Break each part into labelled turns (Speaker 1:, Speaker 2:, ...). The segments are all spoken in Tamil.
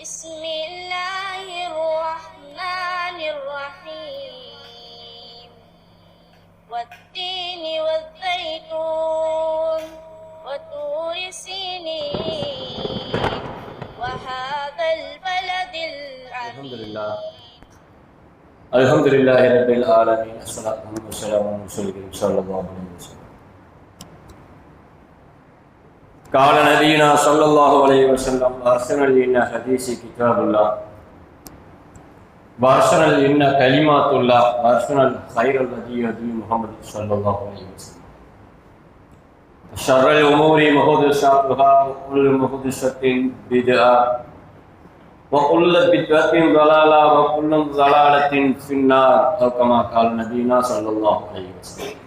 Speaker 1: بسم الله الرحمن الرحيم. والتين والزيتون وطور سينين. وهذا البلد
Speaker 2: الحمد لله. الحمد لله رب العالمين. الصلاة والسلام على رسول الله صلى الله عليه وسلم. قال نبينا صلى الله عليه وسلم أرسل لنا حديث كتاب الله. وأرسل لنا كلمات الله. وأرسل خير الذي يدي محمد صلى الله عليه وسلم. شر الأمور محدثاتها وكل محدثة بدعة وكل بدعة ضلالة وكل ضلالة في النار. أو كما قال نبينا صلى الله عليه وسلم.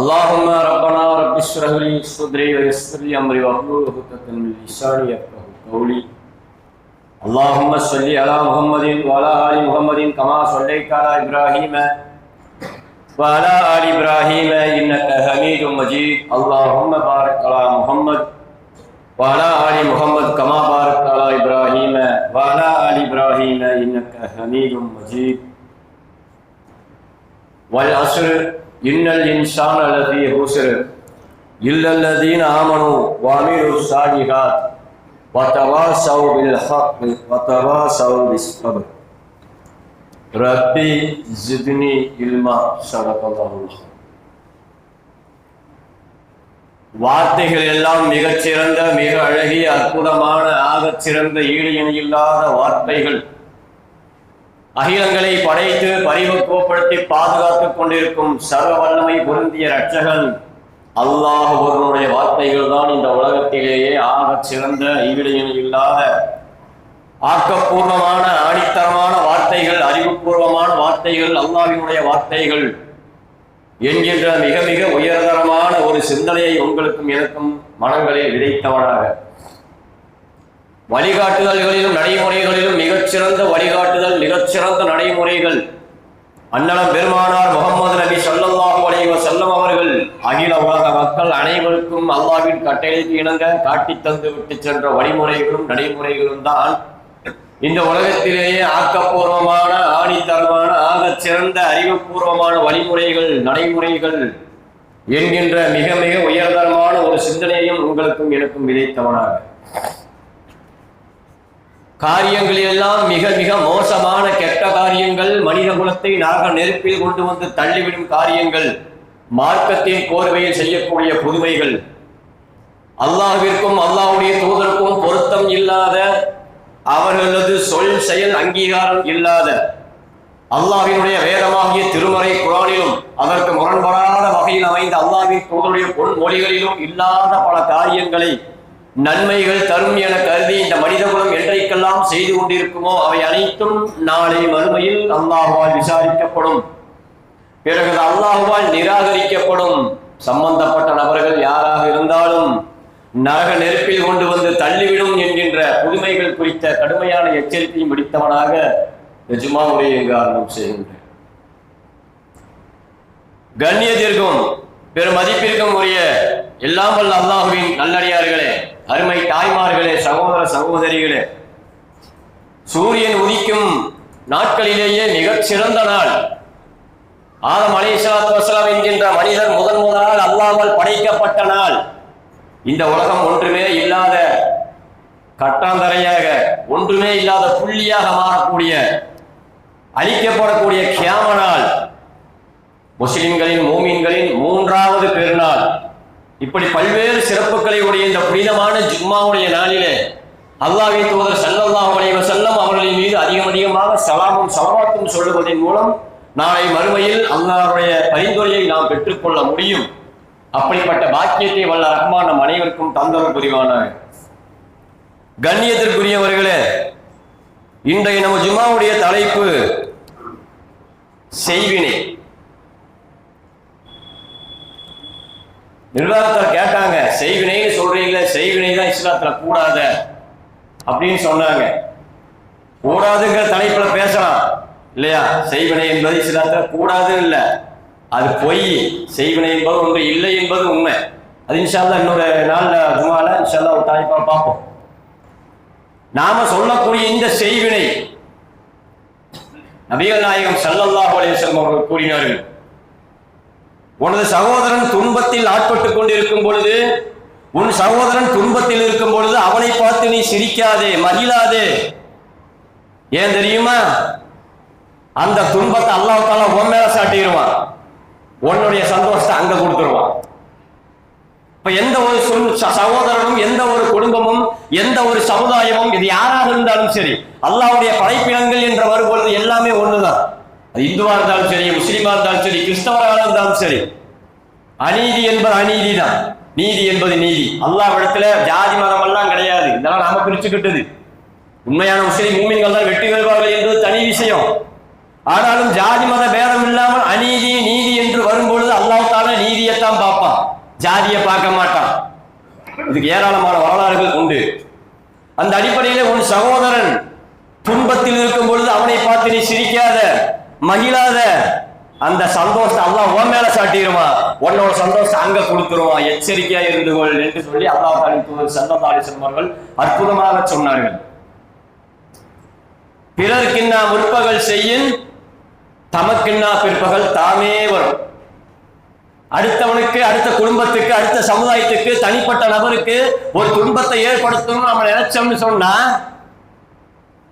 Speaker 2: اللهم ربنا رب اشرح لي صدري ويسر لي أمري واحلل عقدة من لساني يفقهوا قولي. اللهم صل على محمد وعلى آل محمد كما صليت على إبراهيم وعلى آل إبراهيم إنك حميد مجيد. اللهم بارك على محمد وعلى آل محمد كما باركت على إبراهيم وعلى آل إبراهيم إنك حميد مجيد. والعصر إن الإنسان لفي خسر إلا الذين آمنوا وعملوا الصالحات وتواصوا بالحق وتواصوا بالصبر ربي زدني علما صدق الله العظيم வார்த்தைகள் எல்லாம் மிகச் சிறந்த மிக அழகிய அற்புதமான ஆகச் சிறந்த ஈடு இணையில்லாத வார்த்தைகள் அகிலங்களை படைத்து பரிபக்குவப்படுத்தி பாதுகாத்துக் கொண்டிருக்கும் சர்வ வல்லமை பொருந்திய ரட்சகன் அல்லாஹ் ஒருவனுடைய வார்த்தைகள் தான் இந்த உலகத்திலேயே ஆகச் சிறந்த ஈடு இல்லாத ஆக்கப்பூர்வமான ஆணித்தரமான வார்த்தைகள் அறிவுபூர்வமான வார்த்தைகள் அல்லாவினுடைய வார்த்தைகள் என்கின்ற மிக மிக உயர்தரமான ஒரு சிந்தனையை உங்களுக்கும் எனக்கும் மனங்களில் விதைத்தவனாக. வழிகாட்டுதல்களிலும் நடைமுறைகளிலும் மிகச்சிறந்த வழிகாட்டுதல் மிகச்சிறந்த நடைமுறைகள். அன்னலம் பெருமானார் முகமது நபி சொல்லல்லாஹு அலைவ செல்லம் அவர்கள் அகில உலக மக்கள் அனைவருக்கும் அல்லாவின் கட்டளைக்கு இணங்க காட்டித் தந்து விட்டு சென்ற வழிமுறைகளும் நடைமுறைகளும் தான். இந்த உலகத்திலேயே ஆக்கப்பூர்வமான ஆணித்தரமான ஆகச் சிறந்த அறிவுபூர்வமான வழிமுறைகள் நடைமுறைகள் என்கின்ற மிக மிக உயர்தரமான ஒரு சிந்தனையும் உங்களுக்கும் எனக்கும் விதைத்தவனாக. காரியங்களில் எல்லாம் மிக மிக மோசமான கெட்ட காரியங்கள் மனித குலத்தை நரக நெருப்பில் கொண்டு வந்து தள்ளிவிடும் காரியங்கள் மார்க்கத்தின் கோர்வையில் செய்யக்கூடிய புதுமைகள். அல்லாஹிற்கும் அல்லாஹ்வுடைய தூதருக்கும் பொருத்தம் இல்லாத அவர்களது சொல் செயல் அங்கீகாரம் இல்லாத அல்லாஹினுடைய வேதமாகிய திருமறை குரானிலும் அதற்கு முரண்படாத வகையில் அமைந்த அல்லாஹின் தூதருடைய பொன்மொழிகளிலும் இல்லாத பல காரியங்களை நன்மைகள் தரும் என கருதி இந்த மனிதகுலம் என்றைக்கெல்லாம் செய்து கொண்டிருக்குமோ அவை அனைத்தும் நாளை மறுமையில் அல்லாஹுவால் விசாரிக்கப்படும். பிறகு அல்லாஹுவால் நிராகரிக்கப்படும். சம்பந்தப்பட்ட நபர்கள் யாராக இருந்தாலும் நரக நெருப்பில் கொண்டு வந்து தள்ளிவிடும் என்கின்ற புதுமைகள் குறித்த கடுமையான எச்சரிக்கையும் விடுத்தவனாக இந்த காரணம் உரையை ஆரம்பம் செய்கின்றேன். கண்ணியத்திற்கும் பெரும் மதிப்பிற்கும் உரிய எல்லாம் வல்ல அல்லாஹுவின் நல்லடியார்களே அருமை தாய்மார்களே சகோதர சகோதரிகளே சூரியன் உதிக்கும் நாட்களிலேயே மிகச் சிறந்த நாள். ஆதம் அலி வசலாம் என்கின்ற மனிதன் முதன் முதலால் அல்லாமல் படைக்கப்பட்ட நாள். இந்த உலகம் ஒன்றுமே இல்லாத கட்டாந்தரையாக ஒன்றுமே இல்லாத புள்ளியாக மாறக்கூடிய அழிக்கப்படக்கூடிய கியாம நாள். முஸ்லிம்களின் மூமின்களின் மூன்றாவது பெருநாள். இப்படி பல்வேறு சிறப்புகளை உடைய இந்த புனிதமான ஜும்மாவுடைய நாளிலே அல்லாஹ்வின் தூதர் ஸல்லல்லாஹு அலைஹி செல்லம் அவர்களின் மீது அதிகம் அதிகமாக சலாமும் சலவாத்தும் சொல்லுவதன் மூலம் நாளை மறுமையில் அல்லாருடைய பரிந்துரையை நாம் பெற்றுக்கொள்ள முடியும். அப்படிப்பட்ட பாக்கியத்தை வல்ல ரஹ்மான் நம் அனைவருக்கும் தந்தவர் புரிவான கண்ணியத்திற்குரியவர்களே இன்றைய நம்ம ஜும்மாவுடைய தலைப்பு செய்வினை. நிர்வாகத்தில் கேட்டாங்க செய்வினைன்னு சொல்றீங்களே செய்வினை தான் இஸ்லாத்துல கூடாத அப்படின்னு சொன்னாங்க. கூடாதுங்கிற தலைப்புல பேசலாம். இல்லையா? செய்வினை என்பது இஸ்லாத்துல கூடாது இல்லை. அது பொய். செய்வினை என்பது ஒன்று இல்லை என்பது உண்மை. அது இன்ஷால்லா இன்னொரு நாள்ல ஜுமால இன்ஷால்லா ஒரு தலைப்பா பார்ப்போம். நாம சொல்லக்கூடிய இந்த செய்வினை நபிகள் நாயகம் ஸல்லல்லாஹு அலைஹி வஸல்லம் அவர்கள் கூறினார்கள். உனது சகோதரன் துன்பத்தில் ஆட்பட்டுக் கொண்டிருக்கும் பொழுது உன் சகோதரன் துன்பத்தில் இருக்கும் பொழுது அவனை பார்த்து நீ சிரிக்காதே மகிழாதே. ஏன் தெரியுமா? அந்த துன்பத்தை அல்லாஹ் உன் மேல சாட்டிடுவான். உன்னுடைய சந்தோஷத்தை அங்க கொடுத்துருவான். இப்ப எந்த ஒரு சொல் ச- சகோதரனும் எந்த ஒரு குடும்பமும் எந்த ஒரு சமுதாயமும் இது யாராக இருந்தாலும் சரி அல்லாவுடைய படைப்பினங்கள் என்று வரும்பொழுது எல்லாமே ஒண்ணுதான். அது இந்துவா இருந்தாலும் சரி முஸ்லீமா இருந்தாலும் சரி கிறிஸ்தவராக இருந்தாலும் சரி. அநீதி என்பது அநீதி தான். நீதி என்பது நீதி. அல்லாஹ் இடத்துல ஜாதி மதம் எல்லாம் கிடையாது. இதெல்லாம் நாம பிரிச்சுக்கிட்டது. உண்மையான முஸ்லீம் மூமின்கள் தான் வெற்றி பெறுவார்கள் என்பது தனி விஷயம். ஆனாலும் ஜாதி மத பேதம் இல்லாமல் அநீதி நீதி என்று வரும்பொழுது அல்லாஹ் நீதியைத்தான் பார்ப்பான். ஜாதியை பார்க்க மாட்டான். இதுக்கு ஏராளமான வரலாறுகள் உண்டு. அந்த அடிப்படையில் உன் சகோதரன் துன்பத்தில் இருக்கும் பொழுது அவனை பார்த்து நீ சிரிக்காத. மகிழாத அந்த சந்தோஷத்தை அல்லாஹ் உன் மேல சாட்டிடுவான் உன்னோட சந்தோஷம் அங்க கொடுத்துருவான் எச்சரிக்கையா இருந்து கொள் என்று சொல்லி அல்லாஹ் தாலின் தூதர் சல்லல்லாஹு அற்புதமாக சொன்னார்கள். பிறர்க்கின்னா முற்பகல் செய்யின் தமக்கின்னா பிற்பகல் தாமே வரும். அடுத்தவனுக்கு அடுத்த குடும்பத்துக்கு அடுத்த சமுதாயத்துக்கு தனிப்பட்ட நபருக்கு ஒரு துன்பத்தை ஏற்படுத்தணும்னு நம்ம நினைச்சோம்னு சொன்னா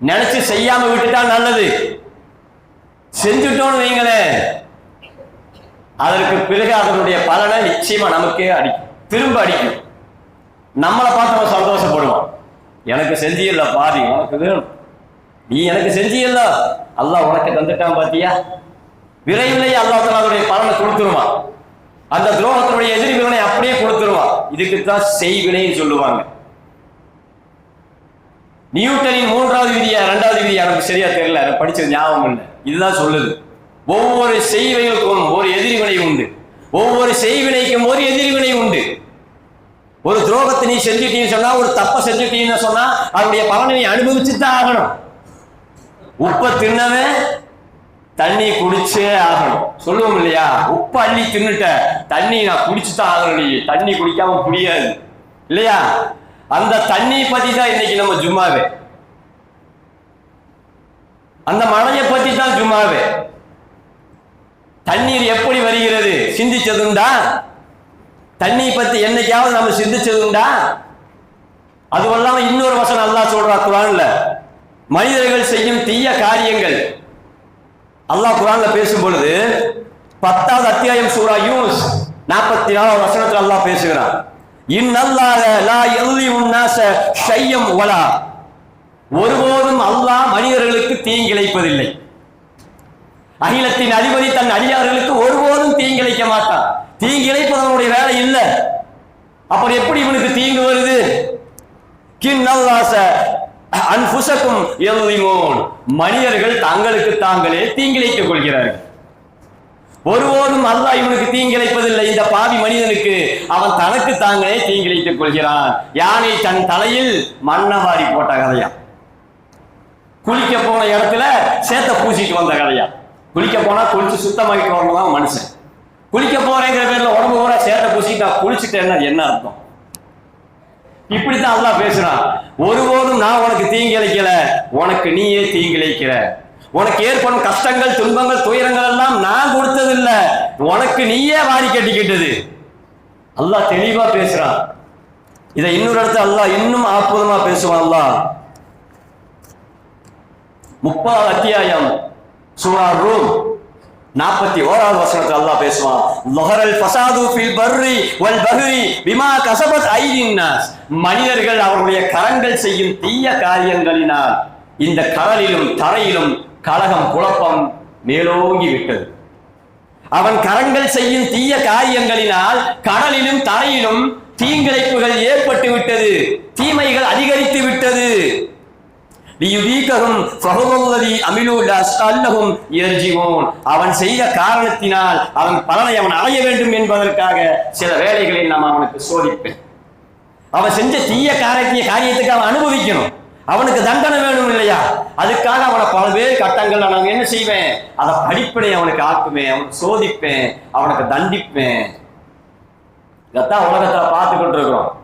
Speaker 2: நினைச்சு செய்யாம விட்டுட்டா நல்லது. செஞ்சுட்டோம்னு வைங்களேன் அதற்கு பிறகு அதனுடைய பலனை நிச்சயமா நமக்கே அடிக்கும் திரும்ப அடிக்கும். நம்மளை பார்த்து நம்ம சந்தோஷப்படுவோம். எனக்கு செஞ்சியல்ல பாதி உனக்கு வேணும். நீ எனக்கு செஞ்சியல்ல. அல்லா உனக்கு தந்துட்டான் பாத்தியா? விரைவிலேயே அல்லாஹ் அதனுடைய பலனை கொடுத்துருவான் அந்த துரோகத்தினுடைய எதிரி அப்படியே கொடுத்துருவான் இதுக்கு தான் செய்வினைன்னு சொல்லுவாங்க. நியூட்டனின் மூன்றாவது விதியா இரண்டாவது விதியா? எனக்கு சரியா தெரியல. எனக்கு படிச்சது ஞாபகம் இல்லை. இதுதான் சொல்லுது. ஒவ்வொரு செய்வினைக்கும் ஒரு எதிர்வினை உண்டு. ஒவ்வொரு செய்வினைக்கும் ஒரு எதிர்வினை உண்டு. ஒரு துரோகத்தை நீ செஞ்சுட்டீன்னு சொன்னா ஒரு தப்பை செஞ்சுட்டீன்னு சொன்னா அதனுடைய பலனை நீ அனுபவிச்சு தான் ஆகணும். உப்பை தின்னவன் தண்ணி குடிச்சே ஆகணும். சொல்லுவோம் இல்லையா? உப்பு அள்ளி தின்னுட்ட தண்ணி நான் குடிச்சுதான் ஆகணும் நீ. தண்ணி குடிக்காம புரியாது இல்லையா? அந்த தண்ணி பத்தி தான் இன்னைக்கு நம்ம ஜும்மாவே. அந்த மழையை பத்தி தான் சும்மாவே. தண்ணீர் எப்படி வருகிறது? சிந்திச்சதுண்டா? தண்ணி பத்தி என்னைக்காவது நம்ம சிந்திச்சதுண்டா? அதுவெல்லாம் இன்னொரு வசனம் அல்லாஹ் சொல்றா குரான்ல. மனிதர்கள் செய்யும் தீய காரியங்கள். அல்லாஹ் குரான்ல பேசும் பொழுது பத்தாவது அத்தியாயம் சூரா யூஸ் நாற்பத்தி நாலாவது வசனத்துல அல்லாஹ் பேசுகிறான். இன்னல்லாக லா எல்லி உன்னாச ஷையம் வலா. ஒருபோதும் அல்லாஹ் மனிதர்களுக்கு தீங்கிழைப்பதில்லை அகிலத்தின் அதிபதி தன் அடியார்களுக்கு ஒருபோதும் தீங்கிழைக்க மாட்டான். தீங்கிழைப்பதனுடைய வேலை இல்லை அப்புறம் எப்படி இவனுக்கு தீங்கு வருது? அன்புசக்கும் எல்லிமோன். மனிதர்கள் தங்களுக்கு தாங்களே தீங்கிழைத்துக் கொள்கிறார்கள். ஒருபோதும் அல்லாஹ் இவனுக்கு தீங்கிழைப்பதில்லை இந்த பாவி மனிதனுக்கு அவன் தனக்கு தாங்களே தீங்கிழைத்துக் கொள்கிறான். யானை தன் தலையில் மண்ணவாரி போட்ட கதையான் குளிக்க போன இடத்துல சேத்த பூசிட்டு வந்த கதையா? குளிக்க போனா குளிச்சு சுத்தமாக்கிட்டு வரணும் தான் மனுஷன். குளிக்க போறேங்கிற பேர்ல உடம்பு கூட சேத்த பூசிட்டு நான் குளிச்சுட்டேன்னா என்ன அர்த்தம்? இப்படித்தான் அல்லாஹ் பேசுறான். ஒருபோதும் நான் உனக்கு தீங்கிழைக்கல உனக்கு நீயே தீங்கிழைக்கிற. உனக்கு ஏற்படும் கஷ்டங்கள் துன்பங்கள் துயரங்கள் எல்லாம் நான் கொடுத்தது இல்ல உனக்கு நீயே வாரி கட்டிக்கிட்டது. அல்லாஹ் தெளிவா பேசுறான். இதை இன்னொரு இடத்துல அல்லாஹ் இன்னும் அற்புதமா பேசுவான் அல்லாஹ். முப்பதாவது அத்தியாயம் சூரா ரூம் நாற்பத்தி ஓராவது வசனத்தில் அல்லாஹ் பேசுவான் லொஹரல் ஃபசாது ஃபில் பர்ரி வல் பஹ்ரி பிமா கசபத் ஐதின் மனிதர்கள் அவருடைய கரங்கள் செய்யும் தீய காரியங்களினால் இந்த கடலிலும் தரையிலும் கலகம் குழப்பம் மேலோங்கி விட்டது. அவன் கரங்கள் செய்யும் தீய காரியங்களினால் கடலிலும் தரையிலும் தீங்கிழைப்புகள் ஏற்பட்டு விட்டது தீமைகள் அதிகரித்து விட்டது. அவன் செய்த காரணத்தினால் அவன் பலனை அவன் அடைய வேண்டும் என்பதற்காக சில வேலைகளை நாம் அவனுக்கு சோதிப்பேன். அவன் செஞ்ச தீய காரியத்திய காரியத்துக்கு அவன் அனுபவிக்கணும். அவனுக்கு தண்டனை வேணும் இல்லையா? அதுக்காக அவனை பல்வேறு கட்டங்கள் நான் என்ன செய்வேன்? அதை படிப்படை அவனுக்கு ஆக்குவேன் அவனுக்கு சோதிப்பேன் அவனுக்கு தண்டிப்பேன். இதைத்தான் உலகத்துல பார்த்து இருக்கிறோம்.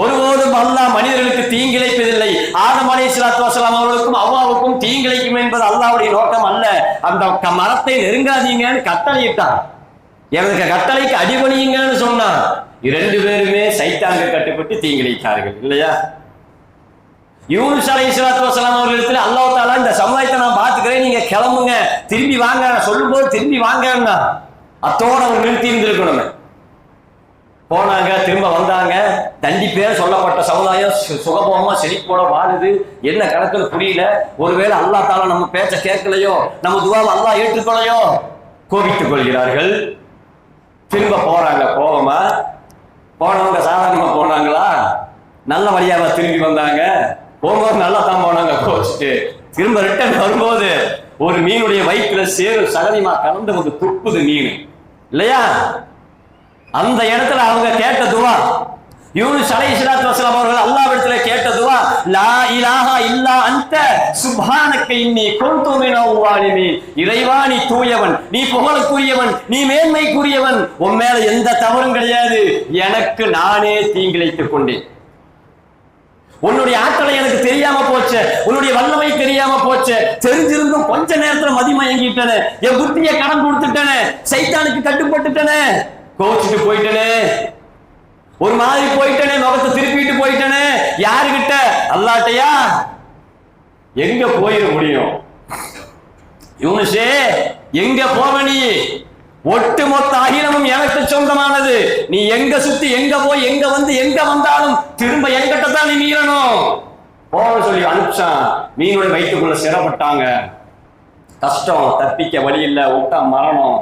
Speaker 2: ஒருபோதும் அல்லாஹ் மனிதர்களுக்கு தீங்கிழைப்பதில்லை. ஆதம் அலி சலாத்து வசலாம் அவர்களுக்கும் அவ்வாவுக்கும் தீங்கிழைக்கும் என்பது அல்லாவுடைய நோக்கம் அல்ல. அந்த மரத்தை நெருங்காதீங்கன்னு கட்டளையிட்டான். எனக்கு கட்டளைக்கு அடிபணியுங்கன்னு சொன்னான். இரண்டு பேருமே சைத்தாங்க கட்டுப்பட்டு தீங்கிழைத்தார்கள் இல்லையா? யூனுஸ் அலை சலாத்து வசலாம் அவர்களிடத்துல அல்லாஹ் தாலா இந்த சமுதாயத்தை நான் பார்த்துக்கிறேன் நீங்க கிளம்புங்க. திரும்பி வாங்க சொல்லும் போது திரும்பி வாங்கன்னா அத்தோட அவர் நிறுத்தி இருந்திருக்கணுமே. போனாங்க திரும்ப வந்தாங்க. தண்டி பேர் சொல்லப்பட்ட சமுதாயம் சுகபோகமா செழிப்போட வாழுது. என்ன கணக்கில் புரியல. ஒருவேளை அல்லா தாலா நம்ம பேச்ச கேட்கலையோ? நம்ம துவாவை அல்லாஹ் ஏற்றுக்கொள்ளையோ? கோபித்துக் கொள்கிறார்கள். திரும்ப போறாங்க கோபமா? போனவங்க சாதாரணமா போனாங்களா? நல்ல வழியாக திரும்பி வந்தாங்க. போகும்போது நல்லா தான் போனாங்க கோச்சிட்டு திரும்ப ரிட்டர்ன் வரும்போது ஒரு மீனுடைய வயிற்றுல சேரும் சகதிமா கலந்து வந்து துப்புது மீன். இல்லையா? அந்த இடத்துல அவங்க கேட்ட துவா. யூனிஸ் அலை இஸ்லாத்து வசலாம் அவர்கள் அல்லாஹ்விடத்துல கேட்ட துவா. லா இலாஹா இல்லா அந்த சுப்ஹானக இன்னி கொண்டுமினி இறைவா நீ தூயவன். நீ புகழுக்குரியவன். நீ மேன்மைக்குரியவன். உன் மேல எந்த தவறும் கிடையாது. எனக்கு நானே தீங்கிழைத்துக் கொண்டேன். உன்னுடைய ஆற்றலை எனக்கு தெரியாம போச்சு. உன்னுடைய வல்லமை தெரியாம போச்சு. தெரிஞ்சிருந்தும் கொஞ்ச நேரத்துல மதிமயங்கிட்டன. என் புத்தியை கடன் கொடுத்துட்டனே. சைத்தானுக்கு கட்டுப்பட்டுட்டன. கோச்சிட்டு போயிட்டனே. ஒரு மாதிரி போயிட்டனே முகத்தை திருப்பிட்டு போயிட்டனே. யாருகிட்ட? அல்லாட்டையா? எங்க போயிட முடியும்? யூனிஷே எங்க போவ நீ? ஒட்டுமொத்த அகிலமும் எனக்கு சொந்தமானது. நீ எங்க சுத்தி எங்க போய் எங்க வந்து எங்க வந்தாலும் திரும்ப எங்கிட்ட தான் நீ மீறணும். போக சொல்லி அனுப்பிச்சான். மீனுடைய வயிற்றுக்குள்ள சிரப்பட்டாங்க கஷ்டம் தப்பிக்க வழி இல்ல விட்டா மரணம்.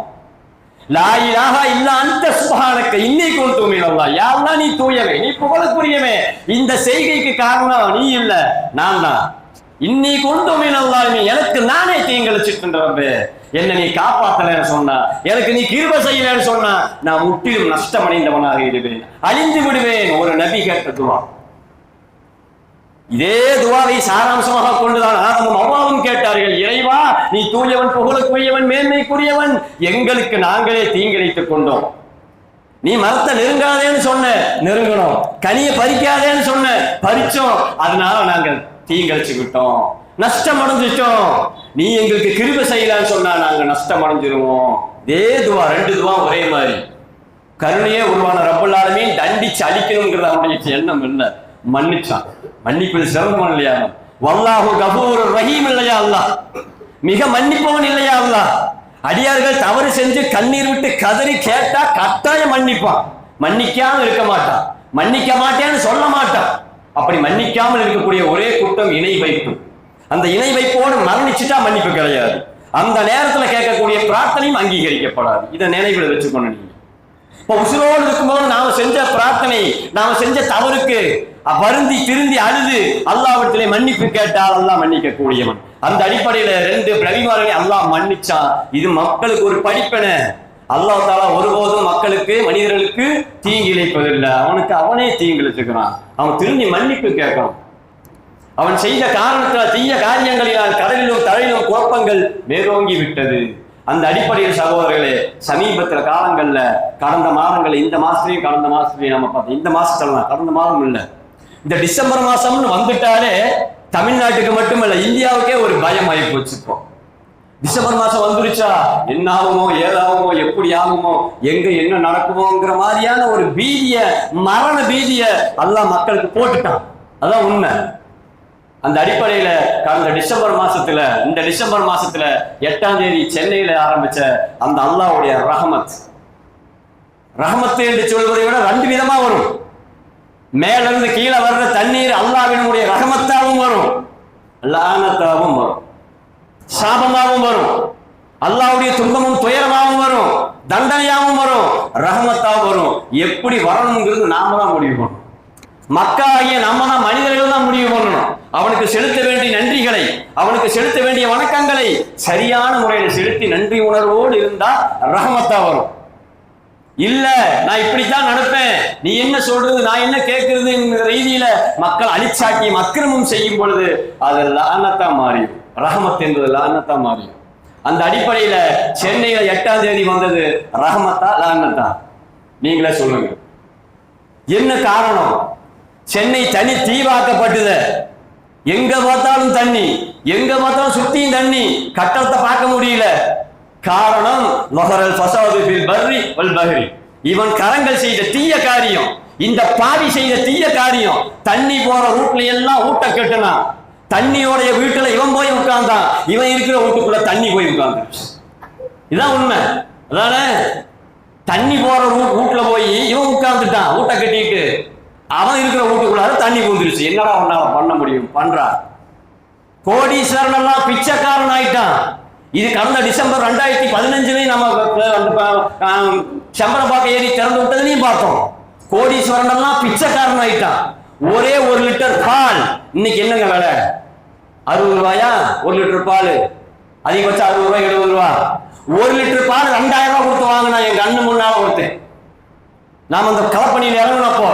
Speaker 2: லாயிலாகா இல்ல அந்த சுபானக்க இன்னை கொண்டு மீனல்லா. யாரெல்லாம் நீ தூயவே நீ புகழுக்குரியவே. இந்த செய்கைக்கு காரணம் நீ இல்ல நான் தான். இன்னி கொண்டு நீ எனக்கு நானே தீங்களிச்சிட்டு ரப்பே. என்ன நீ காப்பாத்தலன்னு சொன்னா எனக்கு நீ கிருப செய்யலன்னு சொன்னா நான் முற்றிலும் நஷ்டமடைந்தவனாக இருவேன் அழிந்து விடுவேன் ஒரு நபி கேட்டதுவான் இதே துவாவை சாராம்சமாக கொண்டுதான் ஆதமும் அவ்வாவும் கேட்டார்கள். இறைவா நீ தூயவன் புகழுக்குரியவன் மேன்மைக்குரியவன். எங்களுக்கு நாங்களே தீங்கிழைத்துக் கொண்டோம். நீ மரத்தை நெருங்காதேன்னு சொன்ன நெருங்கணும். கனியை பறிக்காதேன்னு சொன்ன பறிச்சோம். அதனால நாங்கள் தீங்கழிச்சுக்கிட்டோம் நஷ்டம் அடைஞ்சிட்டோம். நீ எங்களுக்கு கிருப செய்யலான்னு சொன்னா நாங்க நஷ்டம் அடைஞ்சிருவோம். இதே துவா ரெண்டு துவா ஒரே மாதிரி. கருணையே உருவான ரப்பல் தண்டிச்சு அழிக்கணுங்கிறது அவனுடைய எண்ணம் என்ன? மன்னிச்சான். மன்னிப்பது சிறந்தவன் இல்லையா வல்லாஹு கபூர் ரஹீம் இல்லையா அல்லா மிக மன்னிப்பவன் இல்லையா அல்லா அடியார்கள் தவறு செஞ்சு கண்ணீர் விட்டு கதறி கேட்டா கட்டாயம் மன்னிப்பான். மன்னிக்காம இருக்க மாட்டான். மன்னிக்க மாட்டேன்னு சொல்ல மாட்டான். அப்படி மன்னிக்காமல் இருக்கக்கூடிய ஒரே குற்றம் இணை வைப்பு. அந்த இணை வைப்போடு மரணிச்சுட்டா மன்னிப்பு கிடையாது. அந்த நேரத்துல கேட்கக்கூடிய பிரார்த்தனையும் அங்கீகரிக்கப்படாது. இதை நினைவில் வச்சுக்கணும் நீங்க. இப்ப உசுரோடு இருக்கும்போது நாம செஞ்ச பிரார்த்தனை நாம செஞ்ச தவறுக்கு வருந்தி திருந்தி அழுது. அல்லாவிடத்திலே மன்னிப்பு கேட்டால் அல்லாஹ் மன்னிக்க கூடியவன் அந்த அடிப்படையில ரெண்டு பிரவிமார்களை அல்லாஹ் மன்னிச்சான். இது மக்களுக்கு ஒரு படிப்பென. அல்லாஹ் தாலா ஒருபோதும் மக்களுக்கு மனிதர்களுக்கு தீங்கு இழைப்பதில்லை. அவனுக்கு அவனே தீங்கு இழைச்சுக்கிறான். அவன் திரும்பி மன்னிப்பு கேட்கணும் அவன் செய்த காரணத்தால் தீய காரியங்களினால் கடலிலும் தரையிலும் குழப்பங்கள் மேலோங்கி விட்டது. அந்த அடிப்படையில் சகோதரர்களே சமீபத்தில் காலங்களில் கடந்த மாதங்களில் இந்த மாதத்துலையும் கடந்த மாதத்துலையும் நம்ம பார்த்தோம். இந்த மாதத்துலாம் கடந்த மாதம் இல்லை. இந்த டிசம்பர் மாசம்னு வந்துட்டாலே தமிழ்நாட்டுக்கு மட்டுமல்ல இந்தியாவுக்கே ஒரு பயம் ஆகி போச்சு இப்போ. டிசம்பர் மாசம் வந்துருச்சா? என்ன ஆகுமோ ஏதாகுமோ எப்படி ஆகுமோ எங்க என்ன நடக்குமோங்கிற மாதிரியான ஒரு பீதிய மரண பீதிய எல்லாம் மக்களுக்கு போட்டுட்டான். அதான் உண்மை. அந்த அடிப்படையில கடந்த டிசம்பர் மாசத்துல இந்த டிசம்பர் மாசத்துல எட்டாம் தேதி சென்னையில ஆரம்பிச்ச அந்த அல்லாவுடைய ரஹமத். ரஹமத்து என்று சொல்வதை விட ரெண்டு விதமா வரும். மேலிருந்து கீழே வர்ற தண்ணீர் அல்லாவினுடைய ரகமத்தாவும் வரும். லானத்தாவும் வரும். சாபமாகவும் வரும். அல்லாவுடைய துன்பமும் துயரமாகவும் வரும். தண்டனையாகவும் வரும். ரகமத்தாகவும் வரும். எப்படி வரணுங்கிறது நாம தான் முடிவு பண்ணணும். மக்காகிய நம்ம தான் மனிதர்கள் தான் முடிவு பண்ணணும். அவனுக்கு செலுத்த வேண்டிய நன்றிகளை அவனுக்கு செலுத்த வேண்டிய வணக்கங்களை சரியான முறையில் செலுத்தி நன்றி உணர்வோடு இருந்தால் ரகமத்தா வரும். இல்ல நான் இப்படித்தான் நடப்பேன். நீ என்ன சொல்றது நான் என்ன கேட்கறதுங்கிற ரீதியில மக்கள் அழிச்சாட்டியும் அக்கிரமம் செய்யும் பொழுது அது லானத்தா மாறியும் ரஹமத் என்பது லானத்தா மாறியும் அந்த அடிப்படையில சென்னையில எட்டாம் தேதி வந்தது ரஹமத்தா லானத்தா? நீங்களே சொல்லுங்க. என்ன காரணம்? சென்னை தனி தீவாக்கப்பட்டது. எங்க பார்த்தாலும் தண்ணி எங்க பார்த்தாலும் சுத்தியும் தண்ணி. கட்டத்தை பார்க்க முடியல. காரணம் லொஹரல் ஃபசாது பில் பர்ரி வல் பஹ்ரி. இவன் கரங்கள் செய்த தீய காரியம் இந்த பாவி செய்த தீய காரியம் தண்ணி போற ரூட்ல எல்லாம் ஊட்ட கெட்டுனான். தண்ணியோடைய வீட்டுல இவன் போய் உட்கார்ந்தான். இவன் இருக்கிற வீட்டுக்குள்ள தண்ணி போய் உட்கார்ந்து இதான் உண்மை. அதானே தண்ணி போற ரூட் ரூட்ல போய் இவன் உட்கார்ந்துட்டான் ஊட்ட கட்டிட்டு அவன் இருக்கிற வீட்டுக்குள்ளார தண்ணி பூந்துருச்சு. என்னடா உன்னால பண்ண முடியும்? பண்றான் கோடீஸ்வரன் எல்லாம் பிச்சைக்காரன் ஆயிட்டான். இது கடந்த டிசம்பர் ரெண்டாயிரத்தி பதினஞ்சுலையும் நம்ம செம்பரம் பார்க்க ஏறி திறந்து விட்டதுலையும் பார்த்தோம். கோடீஸ்வரன் எல்லாம் பிச்சைக்காரன் ஆயிட்டான். ஒரே ஒரு லிட்டர் பால். இன்னைக்கு என்னங்க விலை? அறுபது ரூபாயா? ஒரு லிட்டர் பால். அதிகபட்சம் அறுபது ரூபாய் எழுபது ரூபா. ஒரு லிட்டர் பால் ரெண்டாயிரம் ரூபாய் கொடுத்து வாங்கினா என் கண்ணு முன்னால ஒருத்தன். நாம் அந்த கலப்பணியில் இறங்கினப்போ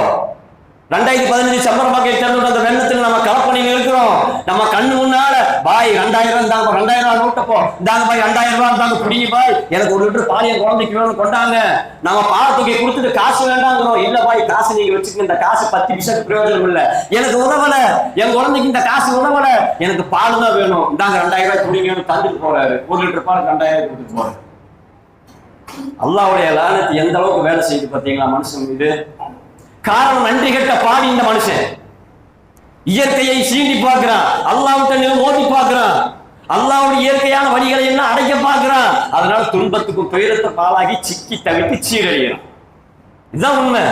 Speaker 2: ரெண்டாயிரத்தி பதினஞ்சு சம்பரம் பாக்கெட் திறந்து அந்த வெள்ளத்தில் நம்ம கலப்பணியில் இருக்கிறோம். நம்ம கண்ணு முன்னால பாய் ரெண்டாயிரம் இருந்தாங்க ரெண்டாயிரம் ரூபாய் நோட்டப்போ இந்தாங்க பாய் ரெண்டாயிரம் ரூபாய் இருந்தாங்க பிடிங்க பாய். எனக்கு ஒரு லிட்டர் பால் குழந்தைக்கு வேணும் கொண்டாங்க. நம்ம பாலத்துக்கு கொடுத்துட்டு காசு வேண்டாங்கிறோம். இல்ல பாய் காசு நீங்க வச்சுக்க இந்த காசு பத்து பைசாக்கு பிரயோஜனம் இல்ல. எனக்கு உதவல என் குழந்தைக்கு இந்த காசு உதவல எனக்கு பால் தான் வேணும். இந்தாங்க ரெண்டாயிரம் ரூபாய் குடிங்கன்னு தந்துட்டு போறாரு ஒரு லிட்டர் பால் ரெண்டாயிரம் கொடுத்துட்டு போறாரு அல்லாவுடைய லானத்து எந்த அளவுக்கு வேலை செய்யுது பாத்தீங்களா மனுஷன் இது காரணம் நன்றி கெட்ட பாடி இந்த மனுஷன். இயற்கையை சீண்டி பார்க்கிறான் அல்லாஹ்விட்ட ஓடி பார்க்கிறான் அல்லாவுடைய இயற்கையான வழிகளை எல்லாம் அடைக்க பார்க்கிறான் அதனால துன்பத்துக்கும் துயரத்தை பாலாகி சிக்கி தவித்து சீரழிகிறான். இதுதான் உண்மை.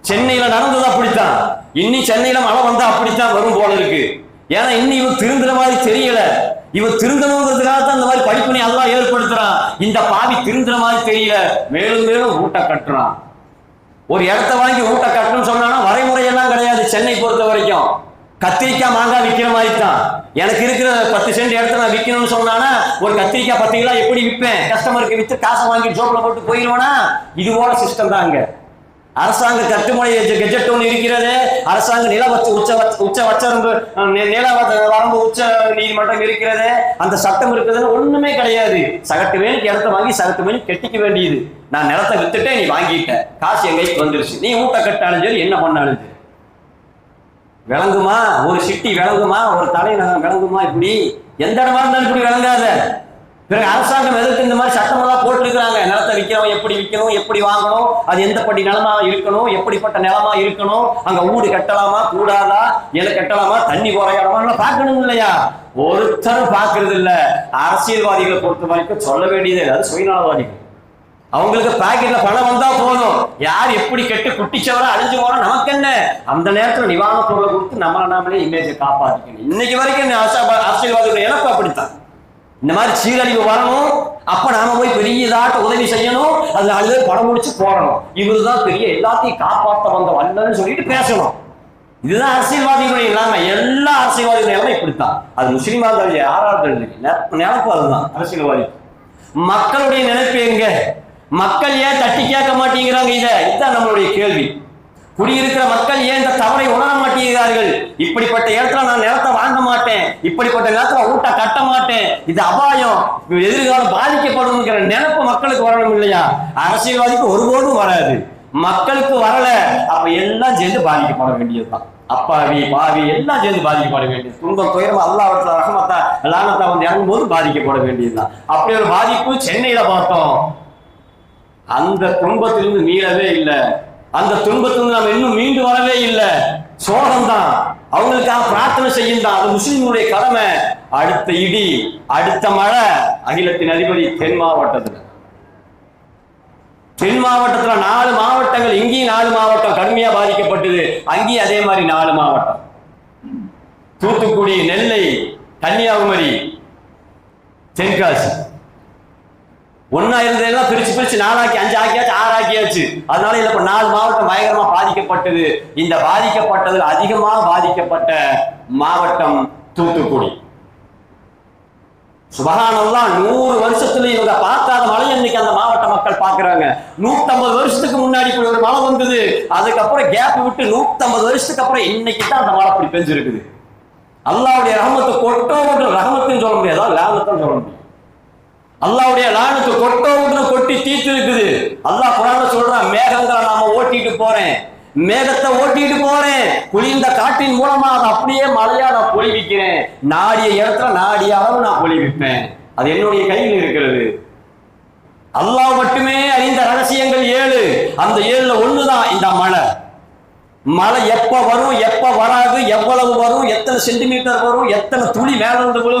Speaker 2: சென்னையில நடந்தது அப்படித்தான். இன்னி சென்னையில மழை வந்தா அப்படித்தான் வரும் போல இருக்கு. ஏன்னா இன்னி இவன் திருந்துற மாதிரி தெரியல. இவன் திருந்தணுங்கிறதுக்காக தான் இந்த மாதிரி படிப்பினை அதெல்லாம் ஏற்படுத்துறான். இந்த பாவி திருந்துற மாதிரி தெரியல. மேலும் மேலும் ஊட்ட கட்டுறான். ஒரு இடத்த வாங்கி ஊட்ட கட்டணும்னு சொன்னானா வரைமுறை எல்லாம் கிடையாது சென்னை பொறுத்த வரைக்கும். கத்திரிக்காய் மாங்காய் விற்கிற மாதிரி தான் எனக்கு இருக்கிற பத்து சென்ட் இடத்துல நான் விற்கணும்னு சொன்னானா ஒரு கத்திரிக்காய் பத்து கிலோ எப்படி விற்பேன்? கஸ்டமருக்கு விற்று காசை வாங்கி ஜோப்பில் போட்டு போயிடுவோனா? இது போல சிஸ்டம் தான் அங்கே. அரசாங்க கட்டுமுறை கெஜெட் ஒன்று இருக்கிறது. அரசாங்க நில வச்ச உச்ச உச்ச வச்சரம்பு நில வரம்பு உச்ச நீதிமன்றம் இருக்கிறது. அந்த சட்டம் இருக்குதுன்னு ஒண்ணுமே கிடையாது. சகட்டு வேணுக்கு இடத்த வாங்கி சகட்டு வேணும் கட்டிக்க வேண்டியது. நான் நிலத்தை வித்துட்டேன் நீ வாங்கிட்ட. காசு என் கைக்கு வந்துருச்சு. நீ ஊட்ட கட்டாலும் சரி என்ன பண்ணாலும் சரி. விளங்குமா? ஒரு சிட்டி விளங்குமா? ஒரு தலைநகரம் விளங்குமா? இப்படி எந்த இடமா இருந்தாலும் இப்படி விளங்காத. பிறகு அரசாங்கம் எதிர்த்து இந்த மாதிரி சட்டமெல்லாம் போட்டிருக்கிறாங்க? நிலத்தை விற்கிறவன் எப்படி விற்கணும் எப்படி வாங்கணும்? அது எந்த படி நிலமா இருக்கணும்? எப்படிப்பட்ட நிலமா இருக்கணும்? அங்க ஊடு கட்டலாமா? கூடாதா? இலை கட்டலாமா? தண்ணி போற இடமா? பார்க்கணும் இல்லையா? ஒருத்தரும் பார்க்கறது இல்ல அரசியல்வாதிகளை பொறுத்த வரைக்கும் சொல்ல வேண்டியது இல்லை. அது சுயநலவாதிகள். அவங்களுக்கு பாக்கெட்ல பணம் வந்தா போதும். யார் எப்படி கெட்டு குட்டிச்சவரா அழிஞ்சு போறோம் நமக்கு என்ன? அந்த நேரத்துல நிவாரண பொருளை கொடுத்து நம்மளை நாமளே இமேஜை காப்பாற்றிக்கணும் இன்னைக்கு வரைக்கும் இந்த அரசியல்வாதிகள் எனக்கு அப்படித்தான். இந்த மாதிரி சீரழிவு வரணும். அப்ப நாம போய் பெரிய இதாட்ட உதவி செய்யணும். அதுல அழுத படம் முடிச்சு போடணும் இவருதான் பெரிய எல்லாத்தையும் காப்பாத்த வந்த வல்லன்னு சொல்லிட்டு பேசணும். இதுதான் அரசியல்வாதிகளுடைய இல்லாம எல்லா அரசியல்வாதிகளுடைய நிலைமை இப்படித்தான். அது முஸ்லீமா இருந்தாலும் யாரா இருந்தாலும் நினைப்பு அதுதான் அரசியல்வாதி. மக்களுடைய நினைப்பு எங்க? மக்கள் ஏன் தட்டி கேட்க மாட்டேங்கிறாங்க இதை? இதுதான் நம்மளுடைய கேள்வி. குடியிருக்கிற மக்கள் ஏன் இந்த தவறை உணர மாட்டேங்கிறார்கள்? இப்படிப்பட்ட இடத்துல நான் நிலத்தை வாங்க மாட்டேன். இப்படிப்பட்ட நிலத்துல ஊட்ட கட்ட மாட்டேன். இது அபாயம். எதிர்காலம் பாதிக்கப்படும்ங்கிற நினைப்பு மக்களுக்கு வரணும் இல்லையா? அரசியல்வாதிக்கு ஒருபோதும் வராது. மக்களுக்கு வரல. அப்ப எல்லாம் சேர்ந்து பாதிக்கப்பட வேண்டியதுதான். அப்பாவி பாவி எல்லாம் சேர்ந்து பாதிக்கப்பட வேண்டியது. துன்பம் துயரம் அல்லாஹ் ரகமத்தா லானத்தா வந்து இறங்கும் போது பாதிக்கப்பட வேண்டியதுதான். அப்படி ஒரு பாதிப்பு சென்னையில பார்த்தோம். அந்த துன்பத்திலிருந்து மீளவே இல்லை. அந்த துன்பத்திலிருந்து நாம் இன்னும் மீண்டு வரவே இல்லை. சோகம்தான். அவங்களுக்காக பிரார்த்தனை செய்யும் தான் அது முஸ்லிம்களுடைய கடமை. அடுத்த இடி அடுத்த மழை. அகிலத்தின் அதிபதி தென் மாவட்டத்தில். தென் மாவட்டத்தில் நாலு மாவட்டங்கள் இங்கேயும் நாலு மாவட்டம் கடுமையாக பாதிக்கப்பட்டது. அங்கேயும் அதே மாதிரி நாலு மாவட்டம். தூத்துக்குடி நெல்லை கன்னியாகுமரி தென்காசி. ஒன்னா இருந்ததெல்லாம் பிரிச்சு பிரிச்சு நாலாக்கி அஞ்சு ஆக்கியாச்சு ஆறு ஆக்கியாச்சு. அதனால இதுல இப்ப நாலு மாவட்டம் பயங்கரமா பாதிக்கப்பட்டது. இந்த பாதிக்கப்பட்டது அதிகமாக பாதிக்கப்பட்ட மாவட்டம் தூத்துக்குடி. சுபகானல்லாம் நூறு வருஷத்துல இவங்க பார்க்காத மழை இன்னைக்கு அந்த மாவட்ட மக்கள் பார்க்கறாங்க. நூத்தம்பது வருஷத்துக்கு முன்னாடி இப்படி ஒரு மழை வந்தது. அதுக்கப்புறம் கேப் விட்டு நூத்தம்பது வருஷத்துக்கு அப்புறம் இன்னைக்கு தான் அந்த மழை அப்படி பெஞ்சிருக்குது. அல்லாவுடைய ரஹமத்தை கொட்டோ ரஹமத்துன்னு சொல்ல முடியாது லாபத்தான் சொல்ல முடியும் அல்லாவுடைய லானத்து கொட்டோ கொட்டி தீர்த்து இருக்குது. அல்லாஹ் குரான சொல்றான் மேகங்களை நாம ஓட்டிட்டு போறேன். மேகத்தை ஓட்டிட்டு போறேன். குளிர்ந்த காட்டின் மூலமா அதை அப்படியே மழையா நான் பொழிவிக்கிறேன் நாடிய இடத்துல நாடிய அளவு நான் பொழிவிப்பேன் அது என்னுடைய கையில் இருக்கிறது. அல்லாஹ் மட்டுமே அறிந்த ரகசியங்கள் ஏழு. அந்த ஏழுல ஒண்ணுதான் இந்த மழை. மழை எப்ப வரும் எப்ப வராது எவ்வளவு வரும் எத்தனை சென்டிமீட்டர் வரும் எத்தனை துளி மேல இருந்து விழுகும்?